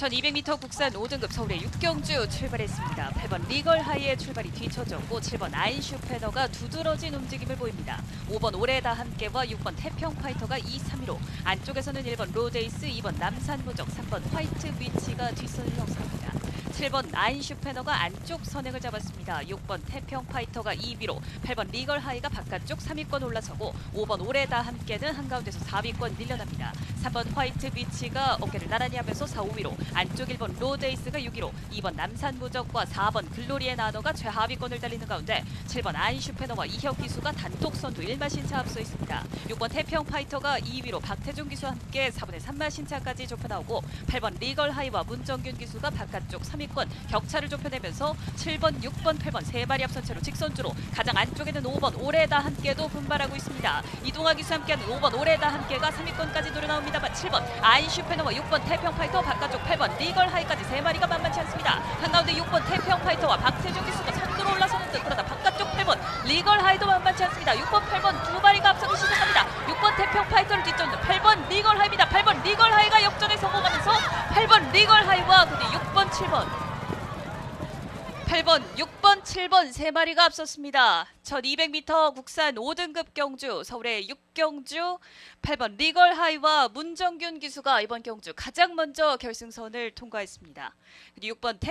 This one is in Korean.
1200m 국산 5등급 서울의 육경주 출발했습니다. 8번 리걸 하이의 출발이 뒤쳐졌고 7번 아인슈페너가 두드러진 움직임을 보입니다. 5번 올해다 함께와 6번 태평 파이터가 2, 3위로 안쪽에서는 1번 로데이스, 2번 남산무적, 3번 화이트 위치가 뒷선을 형성합니다. 7번 아인슈페너가 안쪽 선행을 잡았습니다. 6번 태평 파이터가 2위로 8번 리걸 하이가 바깥쪽 3위권 올라서고 5번 올해다 함께는 한가운데서 4위권 밀려납니다. 3번 화이트 비치가 어깨를 나란히 하면서 4, 5위로 안쪽 1번 로데이스가 6위로 2번 남산 무적과 4번 글로리의 나너가 최하위권을 달리는 가운데 7번 아인 슈페너와 이혁 기수가 단독 선두 1마 신차 앞서 있습니다. 6번 태평 파이터가 2위로 박태종 기수와 함께 4분의 3마 신차까지 좁혀 나오고 8번 리걸 하이와 문정균 기수가 바깥쪽 3 위권 격차를 좁혀내면서 7번, 6번, 8번 세 마리 앞선 채로 직선주로 가장 안쪽에 는 5번 올해다 함께도 분발하고 있습니다. 이동하 기수 함께하는 5번 올해다 함께가 3위권까지 노려 나옵니다만 7번 아인슈페너와 6번 태평 파이터 바깥쪽 8번 리걸 하이까지 세 마리가 만만치 않습니다. 한가운데 6번 태평 파이터와 박태종 기수가 선두로 올라서는 듯 그러다 바깥쪽 8번 리걸 하이도 만만치 않습니다. 6번 8번 두 마리가 앞서기 시작합니다. 6번 태평 파이터를 뒤쫓는 8번 리걸 하이입니다. 8번 리걸 하이가 역전에 성공하면서 8번 리걸 하이와 그뒤 6번 7번 8번, 6번, 7번 세 마리가 앞섰습니다. 1200m 국산 5등급 경주 서울의 6경주 8번 리걸 하이와 문정균 기수가 이번 경주 가장 먼저 결승선을 통과했습니다. 6번 태